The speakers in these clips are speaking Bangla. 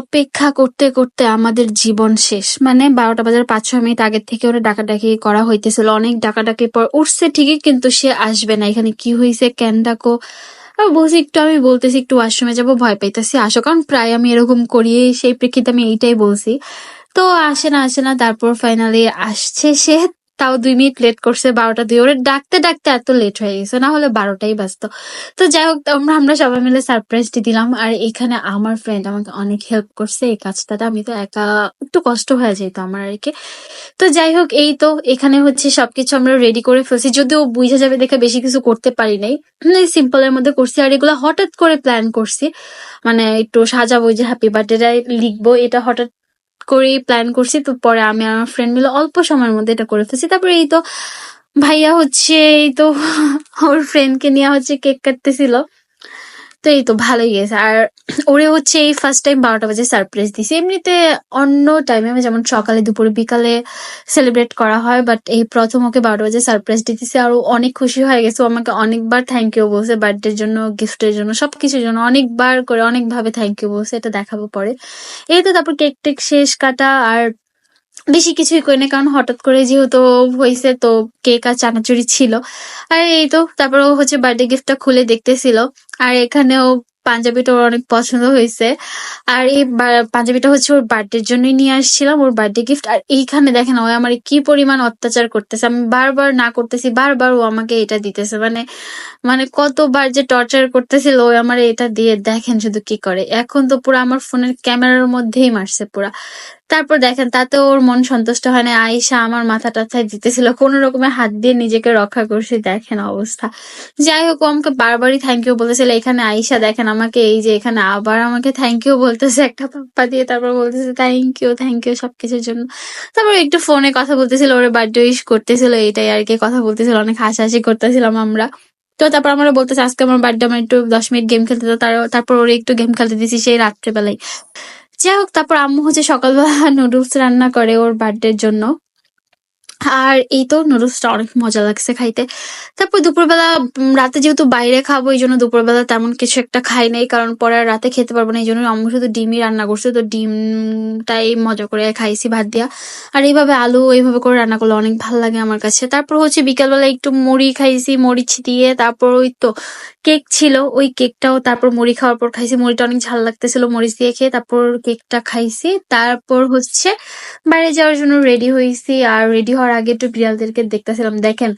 অপেক্ষা করতে করতে আমাদের জীবন শেষ। মানে বারোটা বাজার পাঁচ, ছয় মিনিট আগের থেকে ওরা ডাকাডাকি করা হইতেছিল। অনেক ডাকাডাকির পর উঠছে ঠিকই, কিন্তু সে আসবে না। এখানে কি হয়েছে কেন ডাকো? বলছি, একটু আমি বলতেছি, একটু ওয়াশরুমে যাব, ভয় পাইতেছি। আসো, কারণ প্রায় আমি এরকম করি সেই প্রেক্ষিতে আমি এইটাই বলছি। তো আসে না আসে না, তারপর ফাইনালি আসছে সে। তাও দুই মিনিট লেট করছে, বারোটা দুই। ওরে ডাকতে ডাকতে এত লেট হয়ে গেছে, না হলে বারোটাই বাজতো। তো যাই হোক আমরা আমরা সবাই মিলে সারপ্রাইজটি দিলাম। আর এখানে আমার ফ্রেন্ড আমাকে অনেক হেল্প করছে এই কাজটাতে। আমি তো একা, একটু কষ্ট হয়ে যেত আমার আর কি। তো যাই হোক, এই তো, এখানে হচ্ছে সবকিছু আমরা রেডি করে ফেলছি। যদিও বুঝা যাবে দেখে বেশি কিছু করতে পারি নাই। সিম্পলের মধ্যে করছি। আর এগুলো হঠাৎ করে প্ল্যান করছি। মানে একটু সাজাবো যে হ্যাপি বার্থডে লিখব, এটা হঠাৎ করেই প্ল্যান করছি, তো পরে আমি আমার ফ্রেন্ড মিলে অল্প সময়ের মধ্যে এটা করে ফেলছি। তারপরে এই তো ভাইয়া হচ্ছে, এই তো ওর ফ্রেন্ডকে নিয়ে হচ্ছে কেক কাটতেছিল। তো এই তো ভালোই গেছে। আর ওরে হচ্ছে এই ফার্স্ট টাইম বারোটা বাজে সারপ্রাইজ দিছি। এমনিতে অন্য টাইমে যেমন সকালে, দুপুরে, বিকালে সেলিব্রেট করা হয় বাট এই প্রথম ওকে বারোটা বাজে সারপ্রাইজ দিতেছে। আর অনেক খুশি হয়ে গেছে। ও আমাকে অনেকবার থ্যাংক ইউ বলছে বার্থডের জন্য গিফটের জন্য, সবকিছুর জন্য অনেকবার করে, অনেকভাবে থ্যাংক ইউ বলছে। এটা দেখাবো পরে। এই তো তারপর কেক টেক শেষ কাটা। আর বেশি কিছুই করি না, কারণ হঠাৎ করে যেহেতু হয়েছে তো কেক আর চানাচুরি ছিল। আর এই তো, তারপর ও হচ্ছে বার্থডে গিফটটা খুলে দেখতেছিল। আর এখানেও পাঞ্জাবিটা ওর অনেক পছন্দ হয়েছে। আর এই পাঞ্জাবিটা হচ্ছে ওর বার্থডের জন্যই নিয়ে আসছিলাম, ওর বার্থডে গিফট আর এইখানে দেখেন ও আমার কি পরিমাণ অত্যাচার করতেছে, আমি বারবার না করতেছি, বারবার ও আমাকে এটা দিতেছে। মানে মানে কতবার যে টর্চার করতেছিল ও আমার এটা দিয়ে দেখেন শুধু কি করে। এখন তো পুরো আমার ফোনের ক্যামেরার মধ্যেই মারছে পুরা। তারপর দেখেন, তাতে ওর মন সন্তুষ্ট হয় না। আয়েশা আমার মাথা টাথায় দিতেছিল। কোনো রকমের হাত দিয়ে নিজেকে রক্ষা করছি, দেখেন অবস্থা। যাই হোক আমাকে বারবারই থ্যাংক ইউ বলতেছিল এখানে আয়েশা, দেখেন আমাকে এই যে এখানে আবার আমাকে থ্যাংক ইউ বলতেছে, একটা পাপ্পা দিয়ে তারপর বলতেছে থ্যাংক ইউ থ্যাংক ইউ সবকিছুর জন্য। তারপর একটু ফোনে কথা বলতেছিল, ওর বার্থডে উইশ করতেছিল, এটাই আর কি। কথা বলতেছিল, অনেক হাসাহাসি করতেছিলাম আমরা। তো তারপর আমরা বলতেছে, আজকে আমার বার্থডে আমার একটু দশ মিনিট গেম খেলতে তারপর ওরে একটু গেম খেলতে দিছি সেই রাত্রেবেলায়। যাই হোক তারপর আম্মু হচ্ছে সকালবেলা নুডলস রান্না করে ওর বার্থডের জন্য। আর এই তো নুডলসটা অনেক মজা লাগছে খাইতে। তারপর দুপুরবেলা রাতে যেহেতু বাইরে খাব, এই জন্য দুপুরবেলা তেমন কিছু একটা খাই নাই, কারণ পরে রাতে খেতে পারব না, এই জন্য আম্মু শুধু ডিমই রান্না করছি। তো ডিমটাই মজা করে খাইছি ভাত দিয়া। আর এইভাবে আলু এইভাবে করে রান্না করলে অনেক ভালো লাগে আমার কাছে। তারপর হচ্ছে বিকালবেলা একটু মুড়ি খাইছি মরিচ দিয়ে তারপর ওই তো কেক ছিল, ওই কেকটাও তারপর মুড়ি খাওয়ার পর খাইছি। মুড়িটা অনেক ঝাল লাগতেছিল, মরিচ দিয়ে খেয়ে তারপর কেকটা খাইছি। তারপর হচ্ছে বাইরে যাওয়ার জন্য রেডি হয়েছি আর রেডি হওয়ার আগে একটু বিড়ালদেরকে দেখতেছিলাম। দেখেন,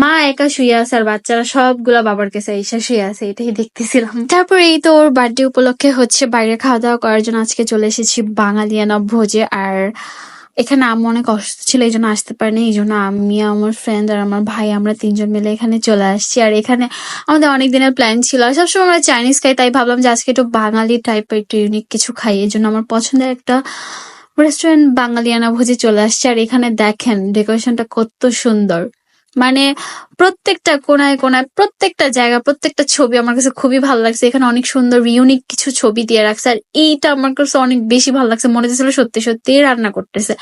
মা একা শুয়ে আছে আর বাচ্চারা সবগুলা বাবার কাছে এসে শুয়ে আছে, এটাই দেখতেছিলাম। তারপর এই তো ওর বার্থডে উপলক্ষে হচ্ছে বাইরে খাওয়া দাওয়া করার জন্য আজকে চলে এসেছি বাঙালিয়ানা ভোজে। আর এখানে আম্মু অনেক অসুস্থ ছিল, এই জন্য আসতে পারিনি, এই জন্য আমি, আমার ফ্রেন্ড আর আমার ভাই আমরা তিনজন মিলে এখানে চলে আসছি। আর এখানে আমাদের অনেক দিনের প্ল্যান ছিল আর সবসময় আমরা চাইনিজ খাই, তাই ভাবলাম যে আজকে একটু বাঙালি টাইপের একটু ইউনিক কিছু খাই এই জন্য আমার পছন্দের একটা রেস্টুরেন্ট বাঙালিয়ানা ভোজে চলে আসছে, আর এখানে দেখেন ডেকোরেশনটা কত সুন্দর। মানে প্রত্যেকটা কোনায় কোনায়, প্রত্যেকটা জায়গা প্রত্যেকটা ছবি আমার কাছে খুবই ভালো লাগছে। এখানে অনেক সুন্দর ইউনিক কিছু ছবি দিয়ে রাখছে, আর এইটা আমার কাছে অনেক বেশি ভালো লাগছে। মনে হচ্ছিল সত্যি সত্যি রান্না করতেছে।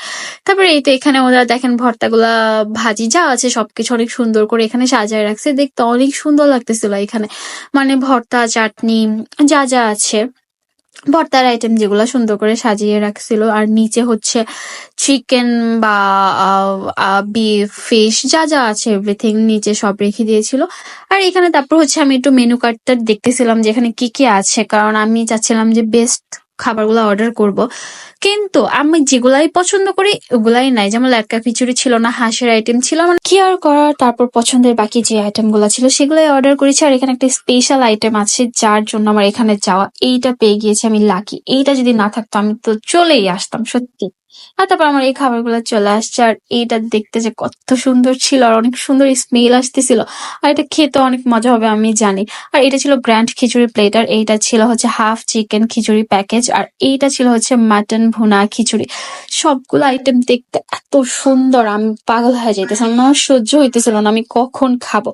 তারপরে এই তো এখানে ওরা দেখেন ভর্তাগুলা, ভাজি যা আছে সবকিছু অনেক সুন্দর করে এখানে সাজায় রাখছে। দেখতে অনেক সুন্দর লাগতেছিল এখানে। মানে ভর্তা, চাটনি, যা যা আছে। ভর্তার আইটেম যেগুলো সুন্দর করে সাজিয়ে রাখছিল। আর নিচে হচ্ছে চিকেন বা বিফ ফিশ যা যা আছে এভরিথিং নিচে সব রেখে দিয়েছিল। আর এখানে তারপর হচ্ছে আমি একটু মেনু কার্ডটা দেখতেছিলাম যে এখানে কি কি আছে। কারণ আমি চাচ্ছিলাম যে বেস্ট খাবারগুলো অর্ডার করব। কিন্তু আমি যেগুলাই পছন্দ করি, ওগুলাই নাই। যেমন লেটকা খিচুড়ি ছিল না, হাঁসের আইটেম ছিল মানে কি আর করার? তারপর পছন্দের বাকি যে আইটেমগুলো ছিল, সেগুলাই অর্ডার করেছি। আর এখানে একটা স্পেশাল আইটেম আছে, যার জন্য আমার এখানে যাওয়া, এইটা পেয়ে গিয়েছি আমি লাকি এইটা যদি না থাকতো, আমি তো চলেই আসতাম, সত্যি। আর তারপর আমার এই খাবারগুলো চলে আসছে, আর এইটা দেখতে যে কত সুন্দর ছিল, আর অনেক সুন্দর স্মেল আসতেছিল, আর এটা খেতে অনেক মজা হবে আমি জানি। আর এটা ছিল গ্র্যান্ড খিচুড়ি প্লেট আর এইটা ছিল হচ্ছে হাফ চিকেন খিচুড়ি প্যাকেজ আর এইটা ছিল হচ্ছে মাটন ভুনা খিচুড়ি। সবগুলো আইটেম দেখতে এত সুন্দর, আমি পাগল হয়ে যাইতেছিলাম আমার সহ্য হইতেছিল না, আমি কখন খাব?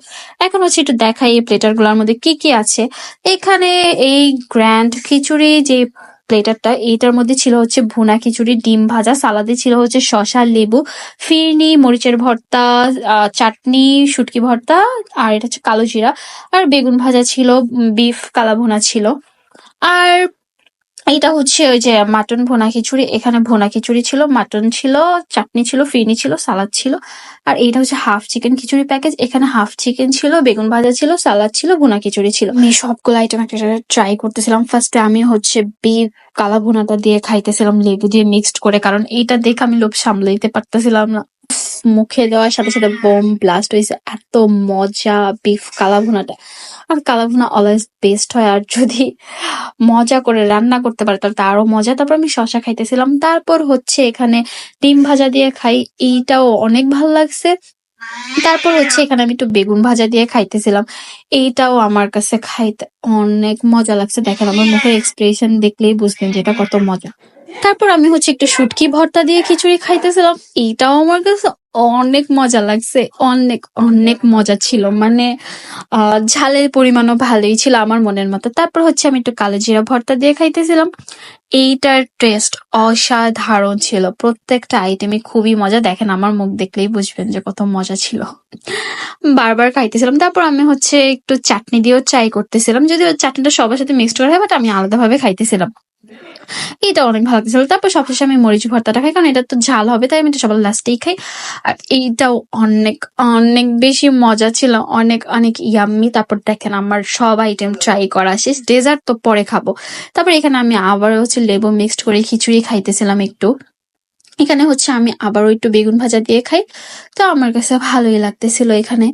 এখন হচ্ছে একটু দেখাই এই প্লেটারগুলোর মধ্যে কি কি আছে। এখানে এই গ্র্যান্ড খিচুড়ি যে প্লেটারটা এইটার মধ্যে ছিল হচ্ছে ভুনা খিচুড়ি, ডিম ভাজা, সালাদে ছিল হচ্ছে শশা লেবু, ফিরনি, মরিচের ভর্তা চাটনি, শুটকি ভর্তা, আর এটা হচ্ছে কালো জিরা। আর বেগুন ভাজা ছিল বিফ কালা ভুনা ছিল। আর এইটা হচ্ছে ওই যে মাটন ভোনা খিচুড়ি। এখানে ভুনা খিচুড়ি ছিল, মাটন ছিল, চাটনি ছিল ফিরনি ছিল, সালাদ ছিল। আর এইটা হচ্ছে হাফ চিকেন খিচুড়ি প্যাকেজ এখানে হাফ চিকেন ছিল, বেগুন ভাজা ছিল, সালাদ ছিল, ভুনা খিচুড়ি ছিল। আমি সবগুলো আইটেম একটা ট্রাই করতেছিলাম। ফার্স্টে আমি হচ্ছে বিফ কালা ভুনাটা দিয়ে খাইতেছিলাম, লেবু দিয়ে মিক্সড করে। কারণ এইটা দেখে আমি লোভ সামলাইতে পারতেছিলাম না। মুখে দেওয়ার সাথে সাথে বোম ব্লাস্ট হয়েছে। এত মজা বিফ কালা ভুনাটা। আর কালা ভুনা অলওয়েজ বেস্ট হয়। আর যদি মজা করে রান্না করতে পারে, তাহলে তো আরও মজা। তারপর আমি শশা খাইতেছিলাম। তারপর হচ্ছে এখানে ডিম ভাজা দিয়ে খাই। এইটাও অনেক ভালো লাগছে। তারপর হচ্ছে এখানে আমি একটু বেগুন ভাজা দিয়ে খাইতেছিলাম। এইটাও আমার কাছে খাইতে অনেক মজা লাগছে। দেখেন আমার মুখের এক্সপ্রেশন দেখলেই বুঝবেন যে এটা কত মজা। তারপর আমি হচ্ছে একটু শুটকি ভর্তা দিয়ে খিচুড়ি খাইতেছিলাম। এইটাও আমার কাছে অনেক মজা লাগছে, অনেক অনেক মজা ছিল। মানে ঝালের পরিমাণও ভালোই ছিল আমার মনের মতো। তারপর হচ্ছে আমি একটু কালো জিরা ভর্তা দিয়ে খাইতেছিলাম। এইটার টেস্ট অসাধারণ ছিল। প্রত্যেকটা আইটেমই খুবই মজা। দেখেন আমার মুখ দেখলেই বুঝবেন যে কত মজা ছিল। বারবার খাইতেছিলাম। তারপর আমি হচ্ছে একটু চাটনি দিয়েও ট্রাই করতেছিলাম। যদিও চাটনিটা সবার সাথে মিক্সড করা হয় বাট আমি আলাদাভাবে খাইতেছিলাম। এটা অনেক ভালো লাগছিল তারপর সবশেষে আমি মরিচ ভর্তাটা খাই, কারণ এটা তো ঝাল হবে, তাই আমি এটা সবার লাস্টেই খাই। আর এইটাও অনেক অনেক বেশি মজা ছিল, অনেক অনেক ইয়াম্মি তারপর দেখেন আমার সব আইটেম ট্রাই করা শেষ। ডেজার্ট তো পরে খাব। তারপর এখানে আমি আবার হচ্ছে লেবু মিক্সড করে খিচুড়ি খাইতেছিলাম একটু। এখানে হচ্ছে আমি আবারও একটু বেগুন ভাজা দিয়ে খাই। তো আমার কাছে ভালোই লাগতেছিল এখানে।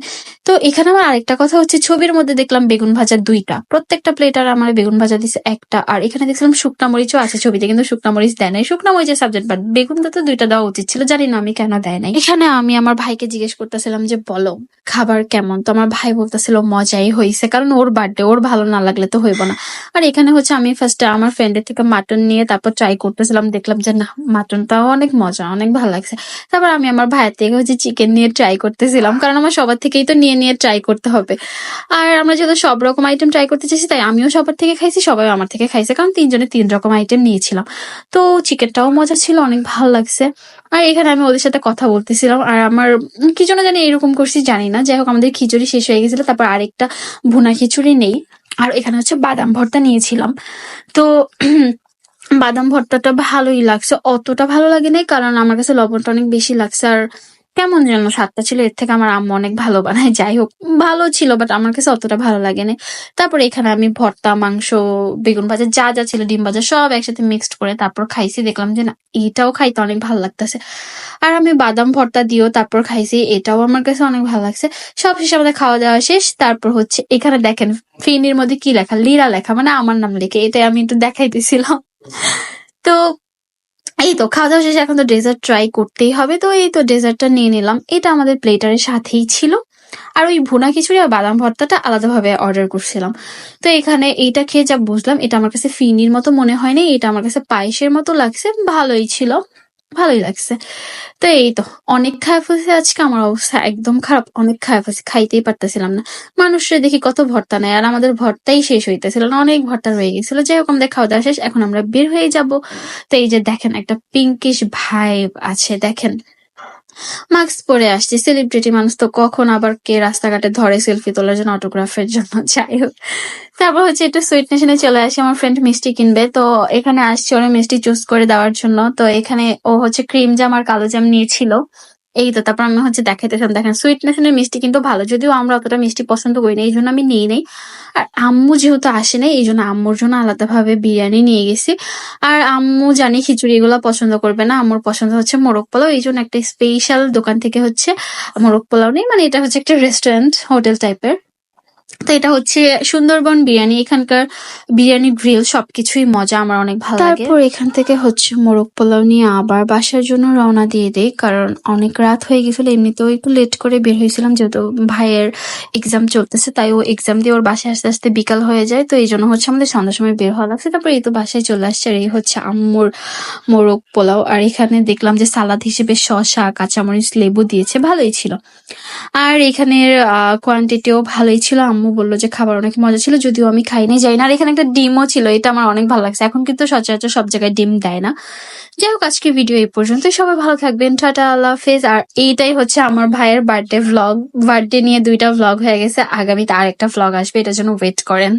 তো এখানে আমার আরেকটা কথা হচ্ছে, ছবির মধ্যে দেখলাম বেগুন ভাজা দুইটা। প্রত্যেকটা প্লেট আর আমার বেগুন ভাজা দিছে একটা। আর এখানে দেখছিলাম শুকনা মরিচও আছে ছবিতে, কিন্তু শুকনা মরিচ দেয় নাই। শুকনা মরিচের সাবজেক্ট বাট বেগুন তো দুইটা দেওয়া উচিত ছিল। জানি না আমি কেন দেয় নাই। এখানে আমি আমার ভাইকে জিজ্ঞেস করতেছিলাম যে, বলো খাবার কেমন? তো আমার ভাই বলতেছিল, মজাই হয়েছে কারণ ওর বার্থডে ওর ভালো না লাগলে তো হইব না। আর এখানে হচ্ছে আমি ফার্স্টে আমার ফ্রেন্ডের থেকে মাটন নিয়ে তারপর ট্রাই করতেছিলাম, দেখলাম যে, না মাটনটাও অনেক মজা, অনেক ভালো লাগছে। তারপর আমি আমার ভাইয়ের থেকে হচ্ছে চিকেন নিয়ে ট্রাই করতেছিলাম, কারণ আমার সবার থেকেই তো নিয়ে নিয়ে ট্রাই করতে হবে। আর আমরা যেহেতু সব রকম আইটেম ট্রাই করতে চাইছি, তাই আমিও সবার থেকে খাইছি সবাই আমার থেকে খাইছে, কারণ তিনজনে তিন রকম আইটেম নিয়েছিলাম। তো চিকেনটাও মজা ছিল, অনেক ভালো লাগছে। আর এখানে আমি ওদের সাথে কথা বলতেছিলাম, আর আমার কি জন্য জানি এরকম করছি, জানি না। যাই হোক, আমাদের খিচুড়ি শেষ হয়ে গেছিল, তারপর আরেকটা ভুনা খিচুড়ি নেই। আর এখানে হচ্ছে বাদাম ভর্তা নিয়েছিলাম। তো বাদাম ভর্তাটা ভালোই লাগছে। অতটা ভালো লাগে নাই কারণ আমার কাছে লবণটা অনেক বেশি লাগছে। আর কেমন যেন স্বাদটা ছিল, এর থেকে আমার আম্মু অনেক ভালো বানায় যাই হোক, ভালো ছিল বাট আমার কাছে অতটা ভালো লাগে না তারপর এখানে আমি ভর্তা, মাংস, বেগুন ভাজা, যা যা ছিল, ডিম ভাজা, সব একসাথে মিক্সড করে তারপর খাইছি। দেখলাম যে না, এটাও খাইতে অনেক ভালো লাগতেছে। আর আমি বাদাম ভর্তা দিয়েও তারপর খাইছি, এটাও আমার কাছে অনেক ভালো লাগছে। সব শেষে আমাদের খাওয়া দাওয়া শেষ, তারপর হচ্ছে এখানে দেখেন, ফিনির মধ্যে কি লেখা? লীরা লেখা মানে আমার নাম লিখে, এটাই আমি একটু দেখাইতেছিলাম। তো এই তো, খাওয়া দাওয়া শেষে এখন তো ডেজার্ট ট্রাই করতেই হবে। তো এই তো ডেজার্টটা নিয়ে নিলাম। এটা আমাদের প্লেটারের সাথেই ছিল। আর ওই ভুনা খিচুড়ি আর বাদাম ভর্তাটা আলাদাভাবে অর্ডার করছিলাম। তো এখানে এইটা খেয়ে যা বুঝলাম, এটা আমার কাছে ফিনির মতো মনে হয়নি, এটা আমার কাছে পায়েসের মতো লাগছে, ভালোই ছিল। ভালোই লাগছে। তো এই তো অনেক খায় হয়েছে আজকে, আমার অবস্থা একদম খারাপ। অনেক খায় হয়েছে, খাইতেই পারতেছিলাম না। মানুষের দেখি কত ভর্তা নেয়, আর আমাদের ভর্তাই শেষ হইতেছিল না, অনেক ভর্তা রয়ে গেছিল। যাই হোক, আমাদের খাওয়া দাওয়া শেষ, এখন আমরা বের হয়ে যাব। তো এই যে দেখেন, একটা পিঙ্কিশ ভাইব আছে, দেখেন। মাস্ক পরে আসছি। সেলিব্রিটি মানুষ তো কখন আবার কে রাস্তাঘাটে ধরে সেলফি তোলার জন্য অটোগ্রাফের জন্য? যাই হোক। তারপর হচ্ছে একটু সুইট নেশনে চলে আসি। আমার ফ্রেন্ড মিষ্টি কিনবে। তো এখানে আসছে ওরা মিষ্টি চুজ করে দেওয়ার জন্য। তো এখানে ও হচ্ছে ক্রিম জাম আর কালো জাম নিয়েছিল। এই তো, তারপর আমি হচ্ছে দেখাইতেছিলাম, দেখেন সুইটনেস এর মিষ্টি কিন্তু ভালো, যদিও আমরা অতটা মিষ্টি পছন্দ করি না, এই জন্য আমি নিয়ে নেই। আর আম্মু যেহেতু আসে নাই, এই জন্য আম্মুর জন্য আলাদাভাবে বিরিয়ানি নিয়ে গেছি। আর আম্মু জানি খিচুড়ি এগুলো পছন্দ করবে না, আম্মুর পছন্দ হচ্ছে মোরগ পোলাও, এই জন্য একটা স্পেশাল দোকান থেকে হচ্ছে মোরগ পোলাও নেই মানে এটা হচ্ছে একটা রেস্টুরেন্ট হোটেল টাইপের তো এটা হচ্ছে সুন্দরবন বিরিয়ানি, এখানকার বিরিয়ানি গ্রিল, সবকিছুই মজা, আমার অনেক ভালো লাগে। তারপর এখান থেকে হচ্ছে মোরগ পোলাও নিয়ে আবার বাসার জন্য রওনা দিয়ে দেই, কারণ অনেক রাত হয়ে গেছিল, এমনিতেও একটু লেট করে বের হয়েছিলাম, যেহেতু ভাইয়ের এক্সাম চলতেছে, তাই ও এক্সাম দিয়ে ওর বাসায় আস্তে আস্তে বিকাল হয়ে যায়, তো এই জন্য হচ্ছে আমাদের সন্ধ্যার সময় বের হওয়া লাগছে। তারপর এই তো বাসায় চলে আসছে, আর এই হচ্ছে আম্মুর মোরগ পোলাও, আর এখানে দেখলাম যে সালাদ হিসেবে শসা, কাঁচামরিচ, লেবু দিয়েছে, ভালোই ছিল। আর এখানের কোয়ান্টিটিও ভালোই ছিল আম্মু বলল যে খাবার অনেক মজা ছিল, যদিও আমি খাইনি যাই না। আর এখানে একটা ডিমও ছিল, এটা আমার অনেক ভালো লাগছে। এখন কিন্তু সচরাচর সব জায়গায় ডিম দেয় না। যাই হোক আজকে ভিডিও এই পর্যন্ত সবাই ভালো থাকবেন। টাটা, আল্লাহ হাফেজ। আর এইটাই হচ্ছে আমার ভাইয়ের বার্থডে ভ্লগ বার্থডে নিয়ে দুইটা ভ্লগ হয়ে গেছে। আগামীতে আর একটা ভ্লগ আসবে, এটার জন্য ওয়েট করেন।